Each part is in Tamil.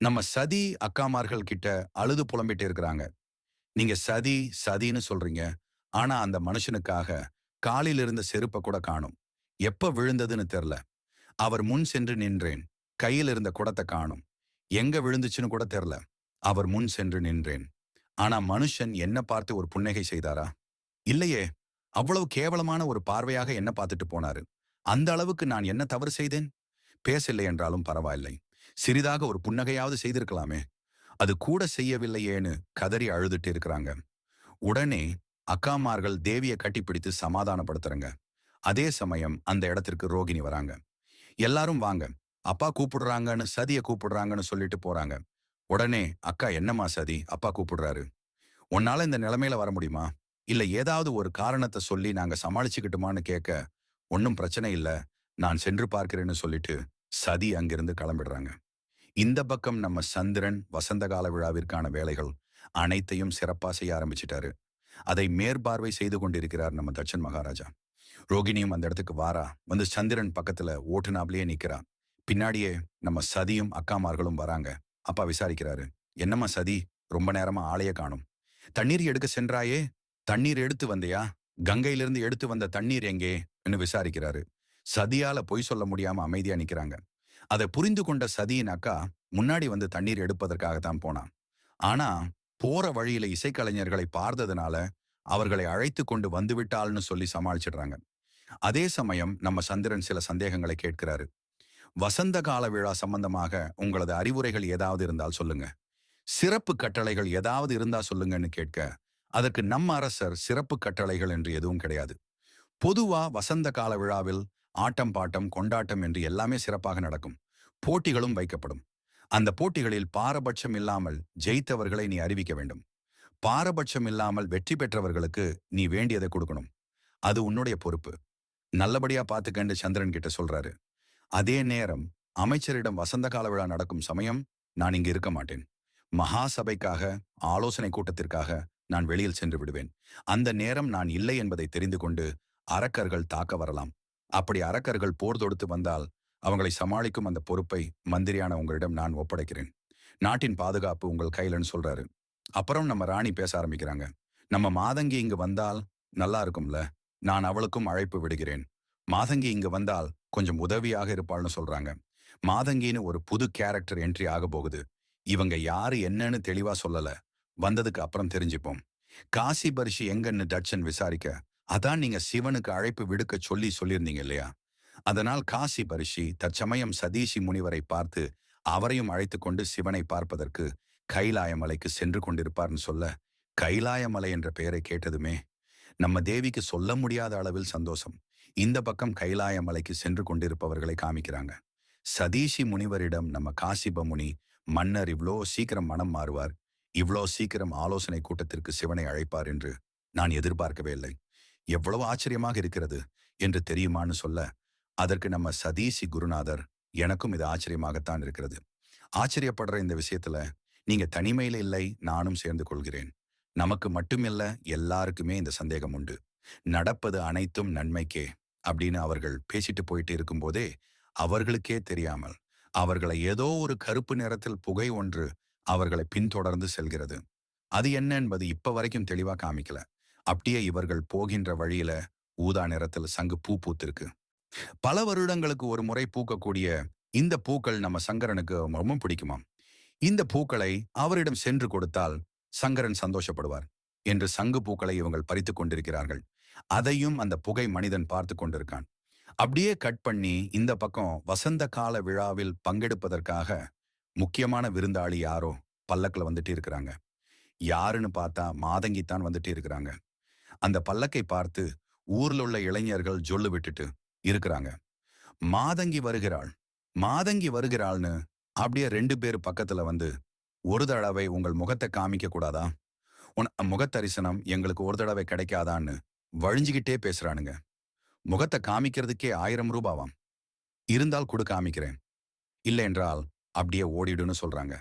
நம்ம சதி அக்காமார்கள் கிட்ட அழுது புலம்பிட்டு இருக்கிறாங்க. நீங்க சதி சதின்னு சொல்றீங்க. ஆனா அந்த மனுஷனுக்காக காலில் இருந்த செருப்பை கூட காணும். எப்ப விழுந்ததுன்னு தெரியல அவர் முன் சென்று நின்றேன். கையில் இருந்த குடத்தை காணும். எங்க விழுந்துச்சுன்னு கூட தெரியல அவர் முன் சென்று நின்றேன். ஆனா மனுஷன் என்ன பார்த்து ஒரு புன்னகை செய்தாரா? இல்லையே. அவ்வளவு கேவலமான ஒரு பார்வையாக என்ன பார்த்துட்டு போனாரு? அந்த அளவுக்கு நான் என்ன தவறு செய்தேன்? பேசவில்லை என்றாலும் பரவாயில்லை. சிறிதாக ஒரு புன்னகையாவது செய்திருக்கலாமே. அது கூட செய்யவில்லையேன்னு கதறி அழுதுட்டு இருக்கிறாங்க. உடனே அக்காமார்கள் தேவியை கட்டிப்பிடித்து சமாதானப்படுத்துறங்க. அதே சமயம் அந்த இடத்திற்கு ரோகிணி வராங்க. எல்லாரும் வாங்க. அப்பா கூப்பிடுறாங்கன்னு சதியை கூப்பிடுறாங்கன்னு சொல்லிட்டு போறாங்க. உடனே அக்கா என்னம்மா சதி? அப்பா கூப்பிடுறாரு. உன்னால இந்த நிலைமையில வர முடியுமா? இல்ல ஏதாவது ஒரு காரணத்தை சொல்லி நாங்க சமாளிச்சுக்கிட்டுமான்னு கேட்க ஒன்னும் பிரச்சனை இல்ல. நான் சென்று பார்க்கிறேன்னு சொல்லிட்டு சதி அங்கிருந்து கிளம்பிடுறாங்க. இந்த பக்கம் நம்ம சந்திரன் வசந்த கால விழாவிற்கான வேலைகள் அனைத்தையும் சிறப்பா செய்ய ஆரம்பிச்சிட்டாரு. அதை மேற்பார்வை செய்து கொண்டிருக்கிறார் நம்ம தட்சன் மகாராஜா. ரோகிணியும் அந்த இடத்துக்கு வாரா. வந்து சந்திரன் பக்கத்துல ஓட்டுனாப்லயே நிக்கிறா. பின்னாடியே நம்ம சதியும் அக்காமார்களும் வராங்க. அப்பா விசாரிக்கிறாரு. என்னம்மா சதி? ரொம்ப நேரமா ஆளைய காணும். தண்ணீர் எடுக்க சென்றாயே? தண்ணீர் எடுத்து வந்தியா? கங்கையிலிருந்து எடுத்து வந்த தண்ணீர் எங்கே? விசாரிக்கிறாரு. சதியால பொய் சொல்ல முடியாம அமைதியா நிக்கிறாங்க. அதை புரிந்து கொண்ட சதியின் அக்கா முன்னாடி வந்து தண்ணீர் எடுப்பதற்காகத்தான் போனான். ஆனா போற வழியில இசைக்கலைஞர்களை பார்த்ததுனால அவர்களை அழைத்து கொண்டு வந்துவிட்டாள்னு சொல்லி சமாளிச்சிடுறாங்க. அதே சமயம் நம்ம சந்திரன் சில சந்தேகங்களை கேட்கிறாரு. வசந்த கால விழா சம்பந்தமாக உங்களது அறிவுரைகள் ஏதாவது இருந்தால் சொல்லுங்க. சிறப்பு கட்டளைகள் ஏதாவது இருந்தா சொல்லுங்கன்னு கேட்க அதற்கு நம்ம அரசர் சிறப்பு கட்டளைகள் என்று எதுவும் கிடையாது. பொதுவா வசந்த கால விழாவில் ஆட்டம் பாட்டம் கொண்டாட்டம் என்று எல்லாமே சிறப்பாக நடக்கும். போட்டிகளும் வைக்கப்படும். அந்த போட்டிகளில் பாரபட்சம் இல்லாமல் ஜெயித்தவர்களை நீ அறிவிக்க வேண்டும். பாரபட்சம் இல்லாமல் வெற்றி பெற்றவர்களுக்கு நீ வேண்டியதை கொடுக்கணும். அது உன்னுடைய பொறுப்பு. நல்லபடியா பார்த்துக்கண்டு சந்திரன் கிட்ட சொல்றாரு. அதே நேரம் அமைச்சரிடம் வசந்த கால விழா நடக்கும் சமயம் நான் இங்கு இருக்க மாட்டேன். மகா சபைக்காக ஆலோசனை கூட்டத்திற்காக நான் வெளியில் சென்று விடுவேன். அந்த நேரம் நான் இல்லை என்பதை தெரிந்து கொண்டு அரக்கர்கள் தாக்க வரலாம். அப்படி அரக்கர்கள் போர் தொடுத்து வந்தால் அவங்களை சமாளிக்கும் அந்த பொறுப்பை மந்திரியான உங்களிடம் நான் ஒப்படைக்கிறேன். நாட்டின் பாதுகாப்பு உங்கள் கையிலன்னு சொல்றாரு. அப்புறம் நம்ம ராணி பேச ஆரம்பிக்கிறாங்க. நம்ம மாதங்கி இங்கு வந்தால் நல்லா இருக்கும்ல? நான் அவளுக்கும் அழைப்பு விடுகிறேன். மாதங்கி இங்கு வந்தால் கொஞ்சம் உதவியாக இருப்பாள்னு சொல்றாங்க. மாதங்கின்னு ஒரு புது கேரக்டர் என்ட்ரி ஆக போகுது. இவங்க யாரு என்னன்னு தெளிவா சொல்லல. வந்ததுக்கு அப்புறம் தெரிஞ்சுப்போம். காசி பரிசு எங்கன்னு டட்சன் விசாரிக்க அதான் நீங்க சிவனுக்கு அழைப்பு விடுக்க சொல்லி சொல்லியிருந்தீங்க இல்லையா? அதனால் காசி பரிஷி தற்சமயம் சதீஷி முனிவரை பார்த்து அவரையும் அழைத்து கொண்டு சிவனை பார்ப்பதற்கு கைலாய மலைக்கு சென்று கொண்டிருப்பார்னு சொல்ல கைலாய மலை என்ற பெயரை கேட்டதுமே நம்ம தேவிக்கு சொல்ல முடியாத அளவில் சந்தோஷம். இந்த பக்கம் கைலாய மலைக்கு சென்று கொண்டிருப்பவர்களை காமிக்கிறாங்க. சதீஷி முனிவரிடம் நம்ம காசிப முனி மன்னர் இவ்வளோ சீக்கிரம் மனம் மாறுவார். இவ்வளோ சீக்கிரம் ஆலோசனை கூட்டத்திற்கு சிவனை அழைப்பார் என்று நான் எதிர்பார்க்கவே இல்லை. எவ்வளவு ஆச்சரியமாக இருக்கிறது என்று தெரியுமான்னு சொல்ல அதற்கு நம்ம சதீசி குருநாதர் எனக்கும் இது ஆச்சரியமாகத்தான் இருக்கிறது. ஆச்சரியப்படுற இந்த விஷயத்துல நீங்க தனிமையில இல்லை நானும் சேர்ந்து கொள்கிறேன். நமக்கு மட்டுமில்ல எல்லாருக்குமே இந்த சந்தேகம் உண்டு. நடப்பது அனைத்தும் நன்மைக்கே அப்படின்னு அவர்கள் பேசிட்டு போயிட்டு இருக்கும்போதே அவர்களுக்கே தெரியாமல் அவர்களை ஏதோ ஒரு கருப்பு நிறத்தில் புகை ஒன்று அவர்களை பின்தொடர்ந்து செல்கிறது. அது என்ன என்பது இப்ப வரைக்கும் தெளிவா காமிக்கல. அப்படியே இவர்கள் போகின்ற வழியில ஊதா நிறத்தில் சங்கு பூ பூத்திருக்கு. பல வருடங்களுக்கு ஒரு முறை பூக்கக்கூடிய இந்த பூக்கள் நம்ம சங்கரனுக்கு ரொம்ப பிடிக்குமாம் இந்த பூக்களை அவரிடம் சென்று கொடுத்தால் சங்கரன் சந்தோஷப்படுவார் என்று சங்கு பூக்களை இவங்கள் பறித்து கொண்டிருக்கிறார்கள். அதையும் அந்த புகை மனிதன் பார்த்து கொண்டிருக்கான். அப்படியே கட் பண்ணி இந்த பக்கம் வசந்த கால விழாவில் பங்கெடுப்பதற்காக முக்கியமான விருந்தாளி யாரோ பல்லக்கில் வந்துட்டு இருக்கிறாங்க. யாருன்னு பார்த்தா மாதங்கித்தான் வந்துட்டு இருக்கிறாங்க. அந்த பல்லக்கை பார்த்து ஊர்ல உள்ள இளைஞர்கள் ஜொல்லு விட்டுட்டு இருக்கிறாங்க. மாதங்கி வருகிறாள் மாதங்கி வருகிறாள்னு அப்படியே ரெண்டு பேர் பக்கத்துல வந்து ஒரு தடவை உங்கள் முகத்தை காமிக்க கூடாதா? உன் முகத்தரிசனம் எங்களுக்கு ஒரு தடவை கிடைக்காதான்னு வழிஞ்சுகிட்டே பேசுறானுங்க. முகத்தை காமிக்கிறதுக்கே ஆயிரம் ரூபாவாம். இருந்தால் கொடு காமிக்கிறேன். இல்லை என்றால் அப்படியே ஓடிடுன்னு சொல்றாங்க.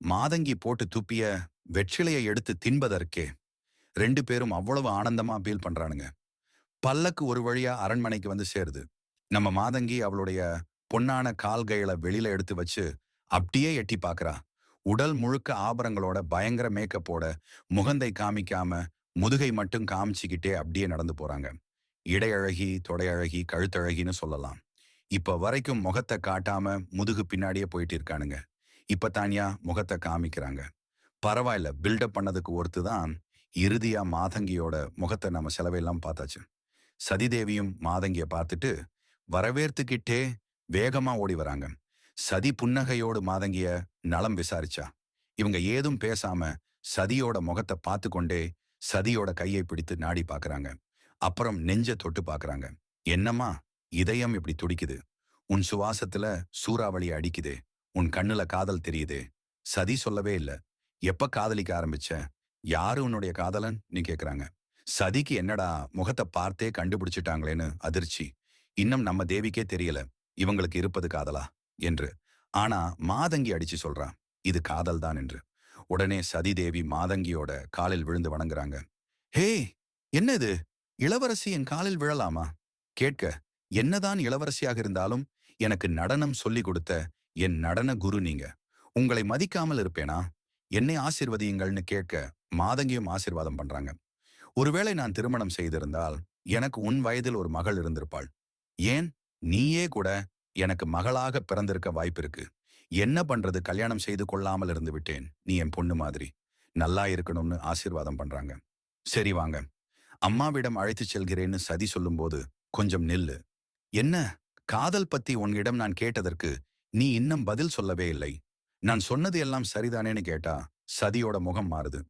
மாதங்கி போட்டு துப்பிய வெற்றிலையை எடுத்து தின்பதற்கே ரெண்டு பேரும் அவ்வளவு ஆனந்தமா ஃபீல் பண்றானுங்க. பல்லக்கு ஒரு வழியா அரண்மனைக்கு வந்து சேருது. நம்ம மாதங்கி அவளுடைய பொன்னான கால்கைகளை வெளியில எடுத்து வச்சு அப்படியே எட்டி பாக்குறா. உடல் முழுக்க ஆபரங்களோட பயங்கர மேக்கப்போட முகந்தை காமிக்காம முதுகை மட்டும் காமிச்சுக்கிட்டே அப்படியே நடந்து போறாங்க. இடையழகி தொடையழகி கழுத்தழகின்னு சொல்லலாம். இப்ப வரைக்கும் முகத்தை காட்டாம முதுகு பின்னாடியே போயிட்டு இருக்கானுங்க. இப்ப தானியா முகத்தை காமிக்கிறாங்க. பரவாயில்ல பில்டப் பண்ணதுக்கு ஒருத்து தான் இறுதியா மாதங்கியோட முகத்தை நம்ம செலவையெல்லாம் பார்த்தாச்சு. சதிதேவியும் மாதங்கிய பார்த்துட்டு வரவேற்த்துக்கிட்டே வேகமா ஓடி வராங்க. சதி புன்னகையோடு மாதங்கிய நலம் விசாரிச்சா. இவங்க ஏதும் பேசாம சதியோட முகத்தை பார்த்து கொண்டே சதியோட கையை பிடித்து நாடி பாக்குறாங்க அப்புறம் நெஞ்ச தொட்டு பாக்குறாங்க என்னம்மா இதயம் இப்படி துடிக்குது. உன் சுவாசத்துல சூறாவளி அடிக்குதே. உன் கண்ணுல காதல் தெரியுதே. சதி சொல்லவே இல்ல. எப்ப காதலிக்க ஆரம்பிச்ச? யாரு உன்னுடைய காதலன்? நீ கேக்குறாங்க. சதிக்கு என்னடா முகத்தை பார்த்தே கண்டுபிடிச்சிட்டாங்களேன்னு அதிர்ச்சி. இன்னும் நம்ம தேவிக்கே தெரியல. இவங்களுக்கு இருப்பது காதலா? என்று. ஆனா மாதங்கி அடிச்சு சொல்றான் இது காதல் தான் என்று. உடனே சதி தேவி மாதங்கியோட காலில் விழுந்து வணங்குறாங்க. ஹே என்ன இது? இளவரசி என் காலில் விழலாமா? கேட்க என்னதான் இளவரசியாக இருந்தாலும் எனக்கு நடனம் சொல்லி கொடுத்த என் நடன குரு நீங்க. உங்களை மதிக்காமல் இருப்பேனா? என்னை ஆசிர்வதியுங்கள்னு கேட்க மாதங்கியும் ஆசிர்வாதம் பண்றாங்க. ஒருவேளை நான் திருமணம் செய்திருந்தால் எனக்கு உன் வயதில் ஒரு மகள் இருந்திருப்பாள். ஏன்? நீயே கூட எனக்கு மகளாக பிறந்திருக்க வாய்ப்பிருக்கு என்ன பண்றது? கல்யாணம் செய்து கொள்ளாமல் இருந்து விட்டேன். நீ என் பொண்ணு மாதிரி. நல்லா இருக்கணும்னு ஆசீர்வாதம் பண்றாங்க. சரி வாங்க. அம்மாவிடம் அழைத்துச் செல்கிறேன்னு சதி சொல்லும்போது கொஞ்சம் நில்லு. என்ன? காதல் பத்தி உன்னிடம் நான் கேட்டதற்கு நீ இன்னும் பதில் சொல்லவே இல்லை. நான் சொன்னது எல்லாம் சரிதானேன்னு கேட்டா சதியோட முகம் மாறுது.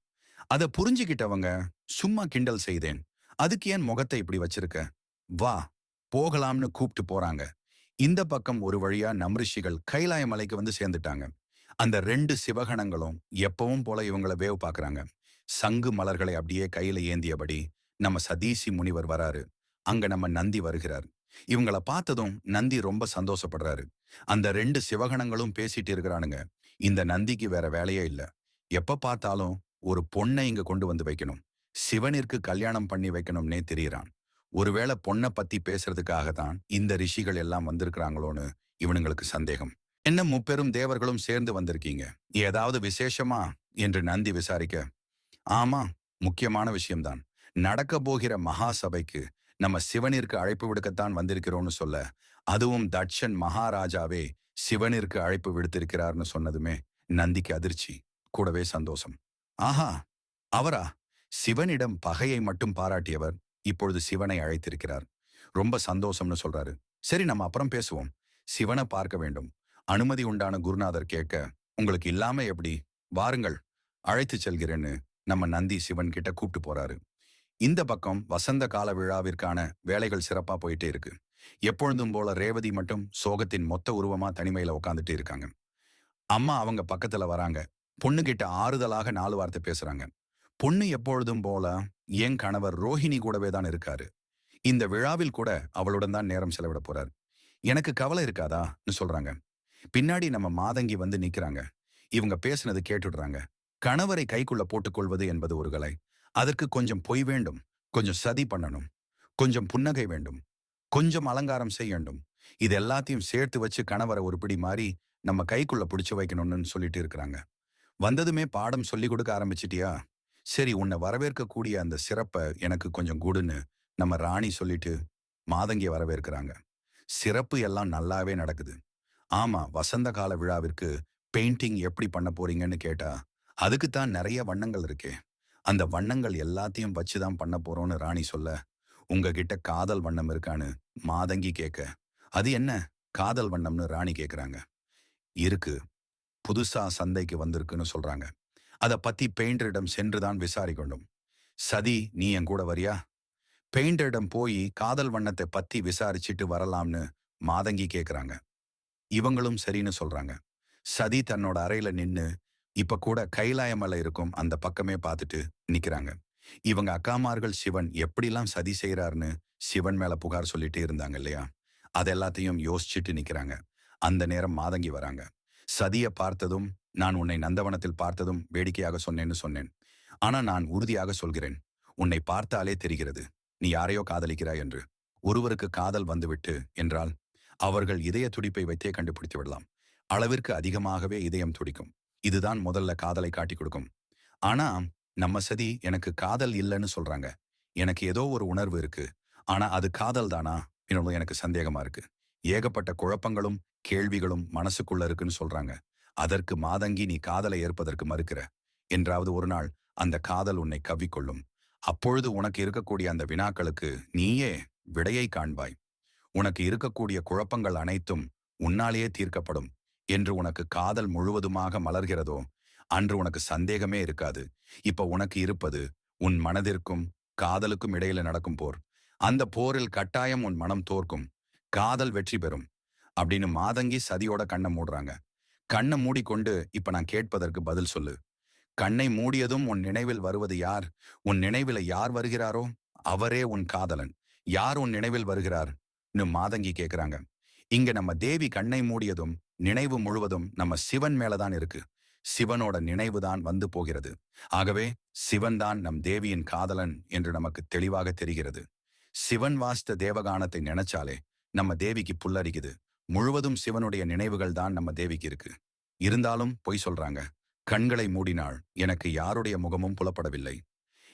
அத புரிஞ்சுகிட்டவங்க சும்மா கிண்டல் செய்தேன். அதுக்கு ஏன் முகத்தை இப்படி வச்சிருக்க? வா போகலாம்னு கூப்பிட்டு போறாங்க. இந்த பக்கம் ஒரு வழியா நம்ரிஷிகள் கைலாய மலைக்கு வந்து சேர்ந்துட்டாங்க. அந்த ரெண்டு சிவகணங்களும் எப்பவும் போல இவங்கள வேவ் பாக்குறாங்க. சங்கு மலர்களை அப்படியே கையில ஏந்தியபடி நம்ம சதீசி முனிவர் வராரு. அங்க நம்ம நந்தி வருகிறார். இவங்கள பார்த்ததும் நந்தி ரொம்ப சந்தோஷப்படுறாரு. அந்த ரெண்டு சிவகணங்களும் பேசிட்டு இருக்கிறானுங்க. இந்த நந்திக்கு வேற வேலையே இல்ல. எப்ப பார்த்தாலும் ஒரு பொண்ணை இங்க கொண்டு வந்து வைக்கணும். சிவனிற்கு கல்யாணம் பண்ணி வைக்கணும்னே தெரியறான். ஒருவேளை பொண்ணை பத்தி பேசுறதுக்காக தான் இந்த ரிஷிகள் எல்லாம் வந்திருக்கிறாங்களோன்னு இவனுங்களுக்கு சந்தேகம். என்ன முப்பெரும் தேவர்களும் சேர்ந்து வந்திருக்கீங்க? ஏதாவது விசேஷமா? என்று நந்தி விசாரிக்க ஆமா முக்கியமான விஷயம்தான். நடக்க போகிற மகா சபைக்கு நம்ம சிவனிற்கு அழைப்பு விடுக்கத்தான் வந்திருக்கிறோம்னு சொல்ல அதுவும் தட்சன் மகாராஜாவே சிவனிற்கு அழைப்பு விடுத்திருக்கிறார்னு சொன்னதுமே நந்திக்கு அதிர்ச்சி. கூடவே சந்தோஷம். ஆஹா அவரா? சிவனிடம் பகையை மட்டும் பாராட்டியவர் இப்பொழுது சிவனை அழைத்திருக்கிறார். ரொம்ப சந்தோஷம்னு சொல்றாரு. சரி நம்ம அப்புறம் பேசுவோம். சிவனை பார்க்க வேண்டும். அனுமதி உண்டான குருநாதர் கேட்க உங்களுக்கு இல்லாம எப்படி? வாருங்கள் அழைத்து செல்கிறேன்னு நம்ம நந்தி சிவன் கிட்ட கூப்பிட்டு போறாரு. இந்த பக்கம் வசந்த கால விழாவிற்கான வேலைகள் சிறப்பா போயிட்டே இருக்கு. எப்பொழுதும் போல ரேவதி மட்டும் சோகத்தின் மொத்த உருவமா தனிமையில உட்காந்துட்டு இருக்காங்க. அம்மா அவங்க பக்கத்துல வராங்க. பொண்ணு கிட்ட ஆறுதலாக நாலு வார்த்தை பேசுறாங்க. பொண்ணு எப்பொழுதும் போல என் கணவர் ரோஹிணி கூடவே தான் இருக்காரு. இந்த விழாவில் கூட அவளுடன் தான் நேரம் செலவிட போறார். எனக்கு கவலை இருக்காதான்னு சொல்றாங்க. பின்னாடி நம்ம மாதங்கி வந்து நிக்கிறாங்க. இவங்க பேசுனது கேட்டுடுறாங்க. கணவரை கைக்குள்ள போட்டுக்கொள்வது என்பது ஒரு கலை. அதற்கு கொஞ்சம் பொய் வேண்டும். கொஞ்சம் சதி பண்ணணும். கொஞ்சம் புன்னகை வேண்டும். கொஞ்சம் அலங்காரம் செய்யணும் இது எல்லாத்தையும் சேர்த்து வச்சு கணவரை ஒரு பிடி மாறி நம்ம கைக்குள்ள பிடிச்சு வைக்கணும்னு சொல்லிட்டு இருக்கிறாங்க. வந்ததுமே பாடம் சொல்லி கொடுக்க ஆரம்பிச்சிட்டியா? சரி உன்னை வரவேற்கக்கூடிய அந்த சிறப்பை எனக்கு கொஞ்சம் கூடுன்னு நம்ம ராணி சொல்லிட்டு மாதங்கிய வரவேற்கிறாங்க. சிறப்பு எல்லாம் நல்லாவே நடக்குது. ஆமா வசந்த கால விழாவிற்கு பெயிண்டிங் எப்படி பண்ண போறீங்கன்னு கேட்டா அதுக்கு தான் நிறைய வண்ணங்கள் இருக்கே. அந்த வண்ணங்கள் எல்லாத்தையும் வச்சு தான் பண்ண போறோம்னு ராணி சொல்ல உங்ககிட்ட காதல் வண்ணம் இருக்கான்னு மாதங்கி கேட்க. அது என்ன? காதல் வண்ணம்னு ராணி கேக்குறாங்க. இருக்கு. புதுசா சந்தைக்கு வந்திருக்குன்னு சொல்றாங்க. அதை பத்தி பெயிண்டரிடம் சென்று தான் விசாரிக்கணும். சதி நீ என் கூட வரியா? பெயிண்டரிடம் போய் காதல் வண்ணத்தை பத்தி விசாரிச்சுட்டு வரலாம்னு மாதங்கி கேக்குறாங்க. இவங்களும் சரின்னு சொல்றாங்க. சதி தன்னோட அறையில நின்னு இப்ப கூட கைலாயமலை இருக்கும் அந்த பக்கமே பார்த்துட்டு நிக்கிறாங்க. இவங்க அக்காமார்கள் சிவன் எப்படிலாம் சதி செய்யறாருன்னு சிவன் மேல புகார் சொல்லிட்டே இருந்தாங்க இல்லையா? அதெல்லாத்தையும் யோசிச்சுட்டு நிற்கிறாங்க அந்த நேரம் மாதங்கி வராங்க. சதிய பார்த்ததும் நான் உன்னை நந்தவனத்தில் பார்த்ததும் வேடிக்கையாக சொன்னேன்னு சொன்னேன். ஆனா நான் உறுதியாக சொல்கிறேன். உன்னை பார்த்தாலே தெரிகிறது. நீ யாரையோ காதலிக்கிறாய் என்று. ஒருவருக்கு காதல் வந்துவிட்டு என்றால் அவர்கள் இதய துடிப்பை வைத்தே கண்டுபிடித்து விடலாம். அளவிற்கு அதிகமாகவே இதயம் துடிக்கும். இதுதான் முதல்ல காதலை காட்டி கொடுக்கும். ஆனா நம்ம சதி எனக்கு காதல் இல்லைன்னு சொல்றாங்க. எனக்கு ஏதோ ஒரு உணர்வு இருக்கு. ஆனா அது காதல் தானா? என்னோட எனக்கு சந்தேகமா இருக்கு. ஏகப்பட்ட குழப்பங்களும் கேள்விகளும் மனசுக்குள்ள இருக்குன்னு சொல்றாங்க. அதற்கு மாதங்கி நீ காதலை ஏற்பதற்கு மறுக்கிற. என்றாவது ஒரு நாள் அந்த காதல் உன்னை கவ்விக்கொள்ளும். அப்பொழுது உனக்கு இருக்கக்கூடிய அந்த வினாக்களுக்கு நீயே விடையை காண்பாய். உனக்கு இருக்கக்கூடிய குழப்பங்கள் அனைத்தும் உன்னாலேயே தீர்க்கப்படும். என்று உனக்கு காதல் முழுவதுமாக மலர்கிறதோ அன்று உனக்கு சந்தேகமே இருக்காது. இப்ப உனக்கு இருப்பது உன் மனதிற்கும் காதலுக்கும் இடையில நடக்கும் போர். அந்த போரில் கட்டாயம் உன் மனம் தோற்கும். காதல் வெற்றி பெறும் அப்படின்னு மாதங்கி சதியோட கண்ணை மூடுறாங்க. கண்ணை மூடிக்கொண்டு இப்ப நான் கேட்பதற்கு பதில் சொல்லு. கண்ணை மூடியதும் உன் நினைவில் வருவது யார்? உன் நினைவில் யார் வருகிறாரோ அவரே உன் காதலன். யார் உன் நினைவில் வருகிறார்? மாதங்கி கேக்குறாங்க. இங்க நம்ம தேவி கண்ணை மூடியதும் நினைவு முழுவதும் நம்ம சிவன் மேலதான் இருக்கு. சிவனோட நினைவு தான் வந்து போகிறது. ஆகவே சிவன் தான் நம் தேவியின் காதலன் என்று நமக்கு தெளிவாக தெரிகிறது. சிவன் வாஸ்த தேவகானத்தை நினைச்சாலே நம்ம தேவிக்கு புல்லரிக்குது. முழுவதும் சிவனுடைய நினைவுகள் தான் நம்ம தேவிக்கு இருக்கு. இருந்தாலும் பொய் சொல்றாங்க. கண்களை மூடினாள். எனக்கு யாருடைய முகமும் புலப்படவில்லை.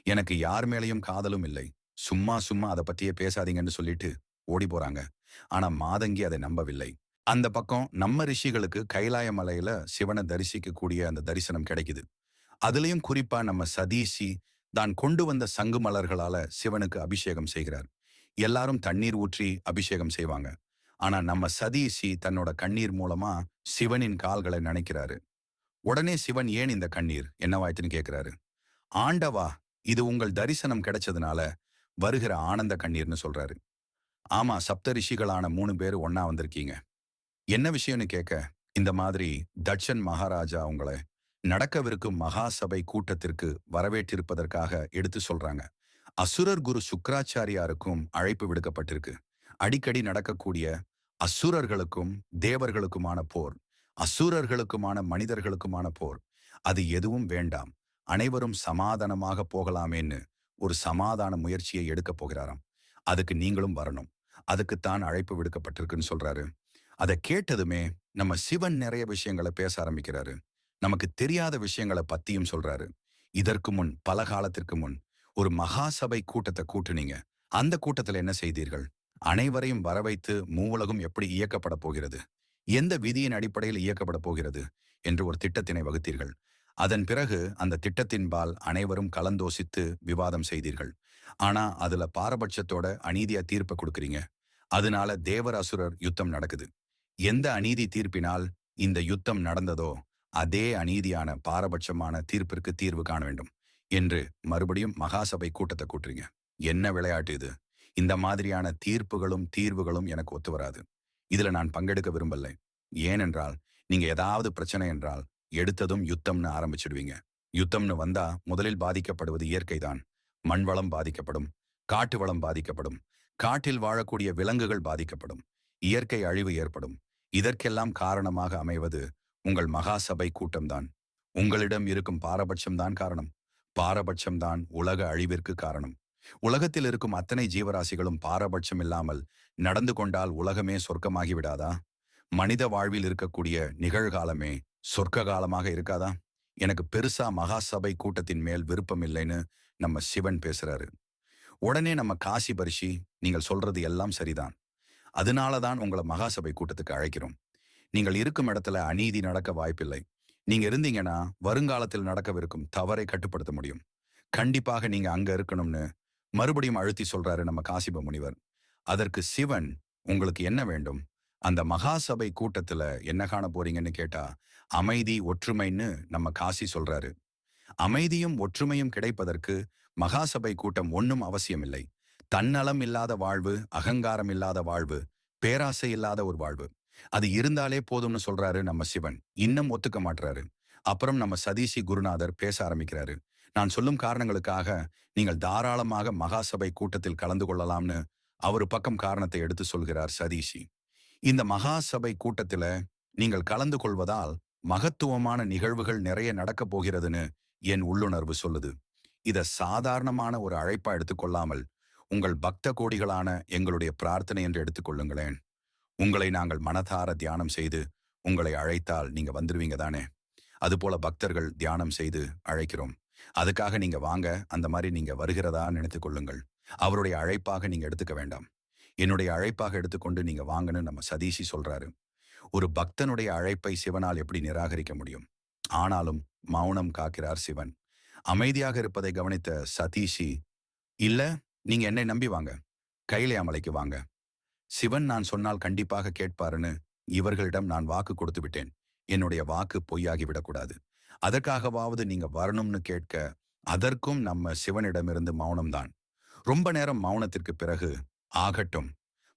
எனக்கு யார் மேலையும் காதலும் இல்லை. சும்மா சும்மா அதை பத்தியே பேசாதீங்கன்னு சொல்லிட்டு ஓடி போறாங்க. ஆனா மாதங்கி அதை நம்பவில்லை. அந்த பக்கம் நம்ம ரிஷிகளுக்கு கைலாய மலையில சிவனை தரிசிக்க கூடிய அந்த தரிசனம் கிடைக்குது. அதுலயும் குறிப்பா நம்ம சதீசி தான் கொண்டு வந்த சங்கு மலர்களால சிவனுக்கு அபிஷேகம் செய்கிறார். எல்லாரும் தண்ணீர் ஊற்றி அபிஷேகம் செய்வாங்க. ஆனா நம்ம சதீசி தன்னோட கண்ணீர் மூலமா சிவனின் கால்களை நினைக்கிறாரு. உடனே சிவன் ஏன் இந்த கண்ணீர்? என்னவாய்த்துன்னு கேட்கிறாரு ஆண்டவா இது உங்கள் தரிசனம் கிடைச்சதுனால வருகிற ஆனந்த கண்ணீர்னு சொல்றாரு. ஆமா சப்த ரிஷிகளான மூணு பேர் ஒன்னா வந்திருக்கீங்க. என்ன விஷயம்னு கேட்க இந்த மாதிரி தட்சன் மகாராஜா உங்களை நடக்கவிருக்கும் மகாசபை கூட்டத்திற்கு வரவேற்றிருப்பதற்காக எடுத்து சொல்றாங்க. அசுரர் குரு சுக்கராச்சாரியாருக்கும் அழைப்பு விடுக்கப்பட்டிருக்கு. அடிக்கடி நடக்கக்கூடிய அசுரர்களுக்கும் தேவர்களுக்குமான போர் அசுரர்களுக்குமான மனிதர்களுக்குமான போர் அது எதுவும் வேண்டாம். அனைவரும் சமாதானமாக போகலாமேன்னு ஒரு சமாதான முயற்சியை எடுக்க போகிறாராம். அதுக்கு நீங்களும் வரணும். அதுக்குத்தான் அழைப்பு விடுக்கப்பட்டிருக்குன்னு சொல்றாரு. அதை கேட்டதுமே நம்ம சிவன் நிறைய விஷயங்களை பேச ஆரம்பிக்கிறாரு. நமக்கு தெரியாத விஷயங்களை பத்தியும் சொல்றாரு. இதற்கு முன் பல காலத்திற்கு முன் ஒரு மகாசபை கூட்டத்தை கூட்டுனீங்க. அந்த கூட்டத்துல என்ன செய்தீர்கள்? அனைவரையும் வரவைத்து மூவுலகம் எப்படி இயக்கப்பட போகிறது? எந்த விதியின் அடிப்படையில் இயக்கப்பட போகிறது? என்று ஒரு திட்டத்தினை வகுத்தீர்கள். அதன் பிறகு அந்த திட்டத்தின்பால் அனைவரும் கலந்தோசித்து விவாதம் செய்தீர்கள். ஆனா அதுல பாரபட்சத்தோட அநீதியா தீர்ப்பை கொடுக்குறீங்க. அதனால தேவர் அசுரர் யுத்தம் நடக்குது. எந்த அநீதி தீர்ப்பினால் இந்த யுத்தம் நடந்ததோ அதே அநீதியான பாரபட்சமான தீர்ப்பிற்கு தீர்வு காண வேண்டும். என்று மறுபடியும் மகாசபை கூட்டத்தை கூட்டுறீங்க. என்ன விளையாட்டு இது? இந்த மாதிரியான தீர்ப்புகளும் தீர்வுகளும் எனக்கு ஒத்து வராது. இதுல நான் பங்கெடுக்க விரும்பலை. ஏனென்றால் நீங்க ஏதாவது பிரச்சனை என்றால் எடுத்ததும் யுத்தம்னு ஆரம்பிச்சிடுவீங்க. யுத்தம்னு வந்தா முதலில் பாதிக்கப்படுவது இயற்கைதான். மண் வளம் பாதிக்கப்படும் காட்டு வளம் பாதிக்கப்படும் காட்டில் வாழக்கூடிய விலங்குகள் பாதிக்கப்படும் இயற்கை அழிவு ஏற்படும். இதற்கெல்லாம் காரணமாக அமைவது உங்கள் மகாசபை கூட்டம்தான். உங்களிடம் இருக்கும் பாரபட்சம்தான் காரணம். பாரபட்சம்தான் உலக அழிவிற்கு காரணம். உலகத்தில் இருக்கும் அத்தனை ஜீவராசிகளும் பாரபட்சம் இல்லாமல் நடந்து கொண்டால் உலகமே சொர்க்கமாகி விடாதா? மனித வாழ்வில் இருக்கக்கூடிய நிகழ்காலமே சொர்க்க காலமாக இருக்காதா? எனக்கு பெருசா மகாசபை கூட்டத்தின் மேல் விருப்பம் இல்லைன்னு நம்ம சிவன் பேசுறாரு. உடனே நம்ம காசி பரிசி நீங்கள் சொல்றது எல்லாம் சரிதான். அதனாலதான் உங்களை மகாசபை கூட்டத்துக்கு அழைக்கிறோம். நீங்கள் இருக்கும் இடத்துல அநீதி நடக்க வாய்ப்பில்லை. நீங்க இருந்தீங்கன்னா வருங்காலத்தில் நடக்கவிருக்கும் தவறை கட்டுப்படுத்த முடியும். கண்டிப்பாக நீங்க அங்க இருக்கணும்னு மறுபடியும் அழுத்தி சொல்றாரு நம்ம காசிப முனிவர். அதற்கு சிவன் உங்களுக்கு என்ன வேண்டும்? அந்த மகாசபை கூட்டத்துல என்ன காண போறீங்கன்னு கேட்டா அமைதி ஒற்றுமைன்னு நம்ம காசி சொல்றாரு. அமைதியும் ஒற்றுமையும் கிடைப்பதற்கு மகாசபை கூட்டம் ஒன்னும் அவசியமில்லை. தன்னலம் இல்லாத வாழ்வு அகங்காரம் இல்லாத வாழ்வு பேராசை இல்லாத ஒரு வாழ்வு. அது இருந்தாலே போதும்னு சொல்றாரு நம்ம சிவன். இன்னும் ஒத்துக்க மாட்டுறாரு அப்புறம் நம்ம சதீசி குருநாதர் பேச ஆரம்பிக்கிறாரு. நான் சொல்லும் காரணங்களுக்காக நீங்கள் தாராளமாக மகாசபை கூட்டத்தில் கலந்து கொள்ளலாம்னு அவரு பக்கம் காரணத்தை எடுத்து சொல்கிறார் சதீஷி. இந்த மகாசபை கூட்டத்துல நீங்கள் கலந்து கொள்வதால் மகத்துவமான நிகழ்வுகள் நிறைய நடக்கப் போகிறதுன்னு என் உள்ளுணர்வு சொல்லுது. இத சாதாரணமான ஒரு அழைப்பா எடுத்துக்கொள்ளாமல் உங்கள் பக்த கோடிகளான எங்களுடைய பிரார்த்தனை என்று எடுத்துக்கொள்ளுங்களேன் உங்களை நாங்கள் மனதார தியானம் செய்து உங்களை அழைத்தால் நீங்க வந்துருவீங்க தானே? அதுபோல பக்தர்கள் தியானம் செய்து அழைக்கிறோம். அதுக்காக நீங்க வாங்க அந்த மாதிரி நீங்க வருகிறதா நினைத்து கொள்ளுங்கள். அவருடைய அழைப்பாக நீங்க எடுத்துக்க வேண்டாம். என்னுடைய அழைப்பாக எடுத்துக்கொண்டு நீங்க வாங்கன்னு நம்ம சதீஷி சொல்றாரு. ஒரு பக்தனுடைய அழைப்பை சிவனால் எப்படி நிராகரிக்க முடியும்? ஆனாலும் மௌனம் காக்கிறார் சிவன். அமைதியாக இருப்பதை கவனித்த சதீஷி இல்ல நீங்க என்னை நம்பி வாங்க. கைலையாமலைக்கு வாங்க. சிவன் நான் சொன்னால் கண்டிப்பாக கேட்பாருன்னு இவர்களிடம் நான் வாக்கு கொடுத்து விட்டேன். என்னுடைய வாக்கு பொய்யாகிவிடக்கூடாது அதற்காகவாவது நீங்க வரணும்னு கேட்க அதற்கும் நம்ம சிவனிடமிருந்து மௌனம்தான். ரொம்ப நேரம் மௌனத்திற்கு பிறகு ஆகட்டும்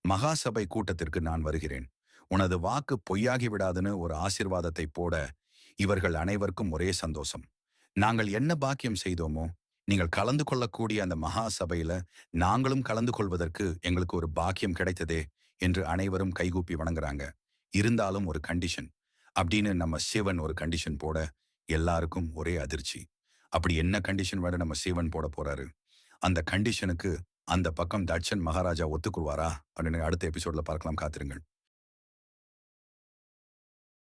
மகாசபை கூட்டத்திற்கு நான் வருகிறேன். உனது வாக்கு பொய்யாகி விடாதுன்னு ஒரு ஆசிர்வாதத்தை போட இவர்கள் அனைவருக்கும் ஒரே சந்தோஷம். நாங்கள் என்ன பாக்கியம் செய்தோமோ நீங்கள் கலந்து கொள்ளக்கூடிய அந்த மகா சபையில நாங்களும் கலந்து கொள்வதற்கு எங்களுக்கு ஒரு பாக்கியம் கிடைத்ததே என்று அனைவரும் கைகூப்பி வணங்குறாங்க. இருந்தாலும் ஒரு கண்டிஷன் அப்படின்னு நம்ம சிவன் ஒரு கண்டிஷன் போட எல்லாருக்கும் ஒரே அதிர்ச்சி. அப்படி என்ன கண்டிஷன் வேற நம்ம சிவன் போட போறாரு. அந்த கண்டிஷனுக்கு அந்த பக்கம் தட்சன் மகாராஜா ஒத்துக்குருவாரா அப்படின்னு அடுத்த எபிசோட்ல பார்க்கலாம். காத்திருங்கள்.